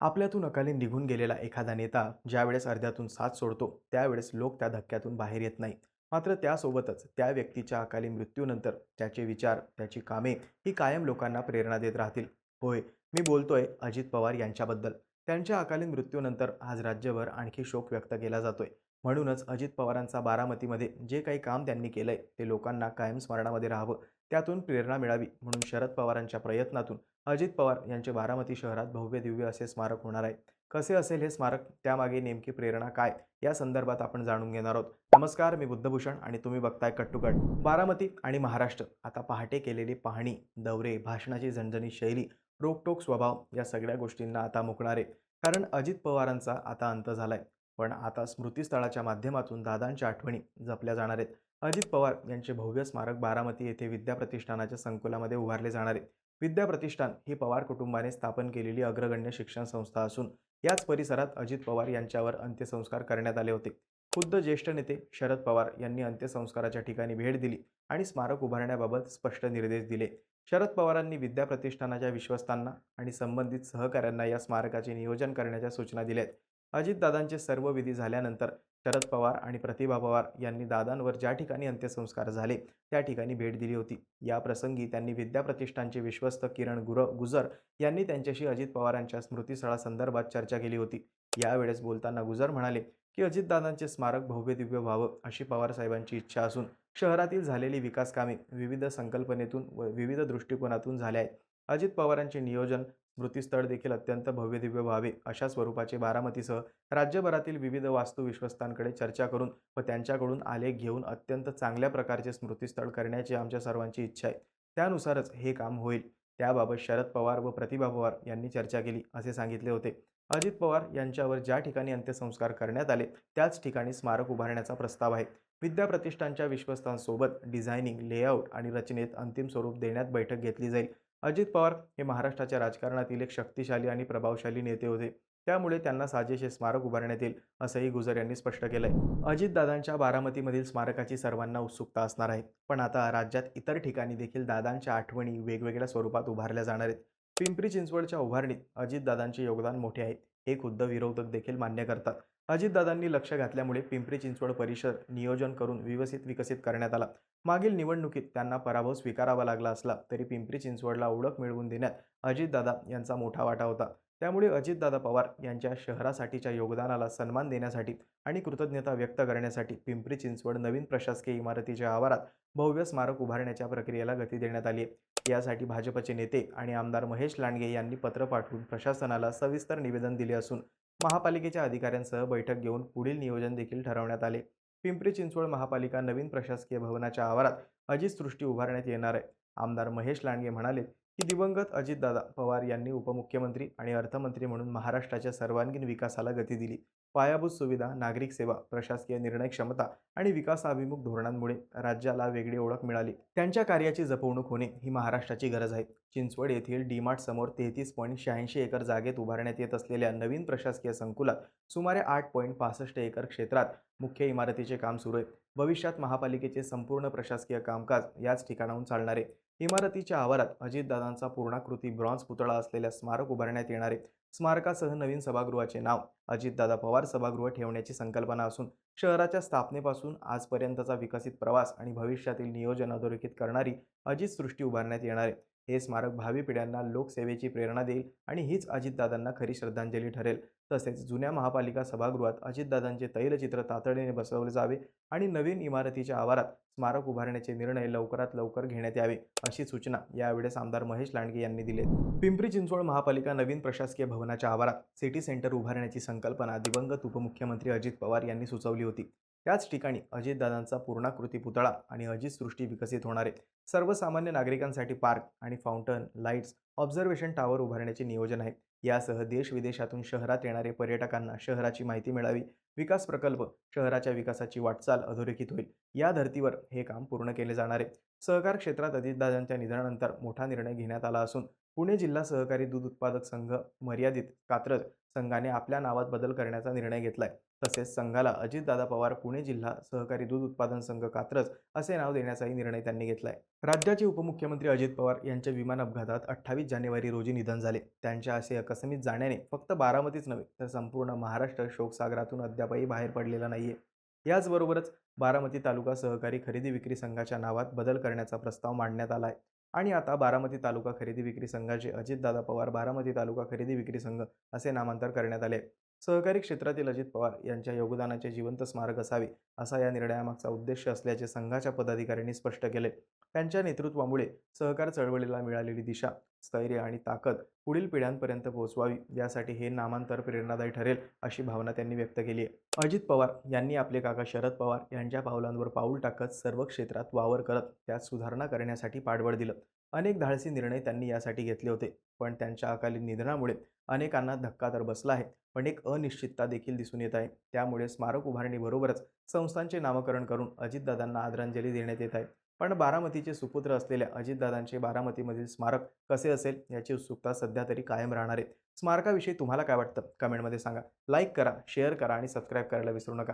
आपल्यातून अकाली निघून गेलेला एखादा नेता ज्यावेळेस अर्ध्यातून साथ सोडतो त्यावेळेस लोक त्या धक्क्यातून बाहेर येत नाही मात्र त्यासोबतच त्या व्यक्तीच्या अकाली मृत्यूनंतर त्याचे विचार त्याची कामे ही कायम लोकांना प्रेरणा देत राहतील. होय मी बोलतोय अजित पवार यांच्याबद्दल. त्यांच्या अकाली मृत्यूनंतर आज राज्यभर आणखी शोक व्यक्त केला जातोय. म्हणूनच अजित पवारांचा बारामतीमध्ये जे काही काम त्यांनी केलंय ते लोकांना कायम स्मरणामध्ये राहावं त्यातून प्रेरणा मिळावी म्हणून शरद पवारांच्या प्रयत्नातून अजित पवार यांचे बारामती शहरात भव्य दिव्य असे स्मारक होणार आहे. कसे असेल हे स्मारक त्यामागे नेमकी प्रेरणा काय या संदर्भात आपण जाणून घेणार आहोत. नमस्कार मी बुद्धभूषण आणि तुम्ही बघताय कट बारामती आणि महाराष्ट्र आता पहाटे केलेली पाहणी दौरे भाषणाची झणझणी शैली रोकटोक स्वभाव या सगळ्या गोष्टींना आता मुकणारे कारण अजित पवारांचा आता अंत झालाय. पण आता स्मृतीस्थळाच्या माध्यमातून दादांच्या आठवणी जपल्या जाणार आहेत. अजित पवार यांचे भव्य स्मारक बारामती येथे विद्या प्रतिष्ठानाच्या संकुलामध्ये उभारले जाणार आहे. विद्या प्रतिष्ठान ही पवार कुटुंबाने स्थापन केलेली अग्रगण्य शिक्षण संस्था असून याच परिसरात अजित पवार यांच्यावर अंत्यसंस्कार करण्यात आले होते. खुद्द ज्येष्ठ नेते शरद पवार यांनी अंत्यसंस्काराच्या ठिकाणी भेट दिली आणि स्मारक उभारण्याबाबत स्पष्ट निर्देश दिले. शरद पवारांनी विद्या प्रतिष्ठानाच्या विश्वस्तांना आणि संबंधित सहकाऱ्यांना या स्मारकाचे नियोजन करण्याच्या सूचना दिल्या आहेत अजितदादांचे सर्व विधी झाल्यानंतर शरद पवार आणि प्रतिभा पवार यांनी दादांवर ज्या ठिकाणी अंत्यसंस्कार झाले त्या ठिकाणी भेट दिली होती. या प्रसंगी त्यांनी विद्याप्रतिष्ठानचे विश्वस्त किरण गुर गुजर यांनी त्यांच्याशी अजित पवारांच्या स्मृतीस्थळासंदर्भात चर्चा केली होती. यावेळेस बोलताना गुजर म्हणाले की अजितदादांचे स्मारक भव्य दिव्य व्हावं अशी पवार साहेबांची इच्छा असून शहरातील झालेली विकास कामे विविध संकल्पनेतून व विविध दृष्टिकोनातून झाल्या आहेत. अजित पवारांचे नियोजन स्मृतीस्थळ देखील अत्यंत भव्यदिव्य व्हावे अशा स्वरूपाचे बारामतीसह राज्यभरातील विविध वास्तू विश्वस्तांकडे चर्चा करून व त्यांच्याकडून आलेख घेऊन अत्यंत चांगल्या प्रकारचे स्मृतीस्थळ करण्याची आमच्या सर्वांची इच्छा आहे. त्यानुसारच हे काम होईल. त्याबाबत शरद पवार व प्रतिभा पवार यांनी चर्चा केली असे सांगितले होते. अजित पवार यांच्यावर ज्या ठिकाणी अंत्यसंस्कार करण्यात आले त्याच ठिकाणी स्मारक उभारण्याचा प्रस्ताव आहे. विद्या प्रतिष्ठानच्या विश्वस्तांसोबत डिझायनिंग लेआउट आणि रचनेत अंतिम स्वरूप देण्यात बैठक घेतली जाईल. अजित पवार हे महाराष्ट्राच्या राजकारणातील एक शक्तिशाली आणि प्रभावशाली नेते होते. त्यामुळे त्यांना साजेसे स्मारक उभारण्यात येईल असंही गुजर यांनी स्पष्ट केलंय. अजितदादांच्या बारामतीमधील स्मारकाची सर्वांना उत्सुकता असणार आहे. पण आता राज्यात इतर ठिकाणी देखील दादांच्या आठवणी वेगवेगळ्या स्वरूपात उभारल्या जाणार आहेत. पिंपरी चिंचवडच्या उभारणीत अजितदादांचे योगदान मोठे आहे. हे खुद्द विरोधक देखील मान्य करतात. अजितदादांनी लक्ष घातल्यामुळे पिंपरी चिंचवड परिसर नियोजन करून व्यवस्थित विकसित करण्यात आला. मागील निवडणुकीत त्यांना पराभव स्वीकारावा लागला असला तरी पिंपरी चिंचवडला ओळख मिळवून देण्यात अजितदादा यांचा मोठा वाटा होता. त्यामुळे अजितदादा पवार यांच्या शहरासाठीच्या योगदानाला सन्मान देण्यासाठी आणि कृतज्ञता व्यक्त करण्यासाठी पिंपरी चिंचवड नवीन प्रशासकीय इमारतीच्या आवारात भव्य स्मारक उभारण्याच्या प्रक्रियेला गती देण्यात आली आहे. यासाठी भाजपचे नेते आणि आमदार महेश लांडगे यांनी पत्र पाठवून प्रशासनाला सविस्तर निवेदन दिले असून महापालिकेच्या अधिकाऱ्यांसह बैठक घेऊन पुढील नियोजन देखील ठरवण्यात आले. पिंपरी चिंचवड महापालिका नवीन प्रशासकीय भवनाच्या आवारात अजित सृष्टी उभारण्यात येणार आहे. आमदार महेश लांडगे म्हणाले की दिवंगत अजितदादा पवार यांनी उपमुख्यमंत्री आणि अर्थमंत्री म्हणून महाराष्ट्राच्या सर्वांगीण विकासाला गती दिली. पायाभूत सुविधा नागरिक सेवा प्रशासकीय निर्णय क्षमता आणि विकासाभिमुख धोरणांमुळे राज्याला वेगळी ओळख मिळाली. त्यांच्या कार्याची जपवणूक होणे ही महाराष्ट्राची गरज आहे. चिंचवड येथील डीमार्ट समोर तेहतीस पॉईंट शहाऐंशी एकर जागेत उभारण्यात येत असलेल्या नवीन प्रशासकीय संकुलात सुमारे आठ पॉईंट पासष्ट एकर क्षेत्रात मुख्य इमारतीचे काम सुरू आहे. भविष्यात महापालिकेचे संपूर्ण प्रशासकीय कामकाज याच ठिकाणाहून चालणार. आहे इमारतीच्या आवारात अजितदादांचा पूर्णाकृती ब्रॉन्झ पुतळा असलेल्या स्मारक उभारण्यात येणारे. स्मारकासह नवीन सभागृहाचे नाव अजितदादा पवार सभागृह ठेवण्याची संकल्पना असून शहराच्या स्थापनेपासून आजपर्यंतचा विकसित प्रवास आणि भविष्यातील नियोजन अधोरेखित करणारी अजित सृष्टी उभारण्यात येणार आहे. हे स्मारक भावी पिढ्यांना लोकसेवेची प्रेरणा देईल आणि हीच अजितदादांना खरी श्रद्धांजली ठरेल. तसेच जुन्या महापालिका सभागृहात अजितदादांचे तैलचित्र तातडीने बसवले जावे आणि नवीन इमारतीच्या आवारात स्मारक उभारण्याचे निर्णय लवकरात लवकर घेण्यात यावे अशी सूचना यावेळेस आमदार महेश लांडगे यांनी दिली. पिंपरी चिंचवड महापालिका नवीन प्रशासकीय भवनाच्या आवारात सिटी सेंटर उभारण्याची संकल्पना दिवंगत उपमुख्यमंत्री अजित पवार यांनी सुचवली होती. त्याच ठिकाणी अजितदादांचा पूर्णाकृती पुतळा आणि अजित सृष्टी विकसित होणारे सर्वसामान्य नागरिकांसाठी पार्क आणि फाउंटन लाईट्स ऑब्झर्वेशन टॉवर उभारण्याचे नियोजन आहे. यासह देश विदेशातून शहरात येणारे पर्यटकांना शहराची माहिती मिळावी विकास प्रकल्प शहराच्या विकासाची वाटचाल अधोरेखित होईल. या धर्तीवर हे काम पूर्ण केले जाणार आहे. सहकार क्षेत्रात अजितदादांच्या निधनानंतर मोठा निर्णय घेण्यात आला असून पुणे जिल्हा सहकारी दूध उत्पादक संघ मर्यादित कात्रज संघाने आपल्या नावात बदल करण्याचा निर्णय घेतलाय. तसेच संघाला अजितदादा पवार पुणे जिल्हा सहकारी दूध उत्पादन संघ कात्रज असे नाव देण्याचाही निर्णय त्यांनी घेतलाय. राज्याचे उपमुख्यमंत्री अजित पवार यांच्या विमान अपघातात अठ्ठावीस जानेवारी रोजी निधन झाले. त्यांच्या असे अकस्मित जाण्याने फक्त बारामतीच नव्हे तर संपूर्ण महाराष्ट्र शोकसागरातून अद्यापही बाहेर पडलेला नाहीये. याचबरोबरच बारामती तालुका सहकारी खरेदी विक्री संघाच्या नावात बदल करण्याचा प्रस्ताव मांडण्यात आला आहे आणि आता बारामती तालुका खरेदी विक्री संघाचे अजितदादा पवार बारामती तालुका खरेदी विक्री संघ असे नामांतर करण्यात आले. सहकारी क्षेत्रातील अजित पवार यांच्या योगदानाचे जिवंत स्मारक असावे असा या निर्णयामागचा उद्देश असल्याचे संघाच्या पदाधिकाऱ्यांनी स्पष्ट केले. त्यांच्या नेतृत्वामुळे सहकार चळवळीला मिळालेली दिशा स्थैर्य आणि ताकद पुढील पिढ्यांपर्यंत पोहोचवावी यासाठी हे नामांतर प्रेरणादायी ठरेल अशी भावना त्यांनी व्यक्त केली आहे. अजित पवार यांनी आपले काका शरद पवार यांच्या पावलांवर पाऊल टाकत सर्व क्षेत्रात वावर करत त्यात सुधारणा करण्यासाठी पाठबळ दिलं. अनेक धाडसी निर्णय त्यांनी यासाठी घेतले होते पण त्यांच्या अकाली निधनामुळे अनेकांना धक्का तर बसला आहे पण एक अनिश्चितता देखील दिसून येत आहे. त्यामुळे स्मारक उभारणीबरोबरच संस्थांचे नामकरण करून अजितदादांना आदरांजली देण्यात येत आहे. पण बारामतीचे सुपुत्र असलेल्या अजितदादांचे बारामतीमधील स्मारक कसे असेल याची उत्सुकता सध्या तरी कायम राहणार आहे. स्मारकाविषयी तुम्हाला काय वाटतं? कमेंटमध्ये सांगा. लाईक करा शेअर करा आणि सबस्क्राईब करायला विसरू नका.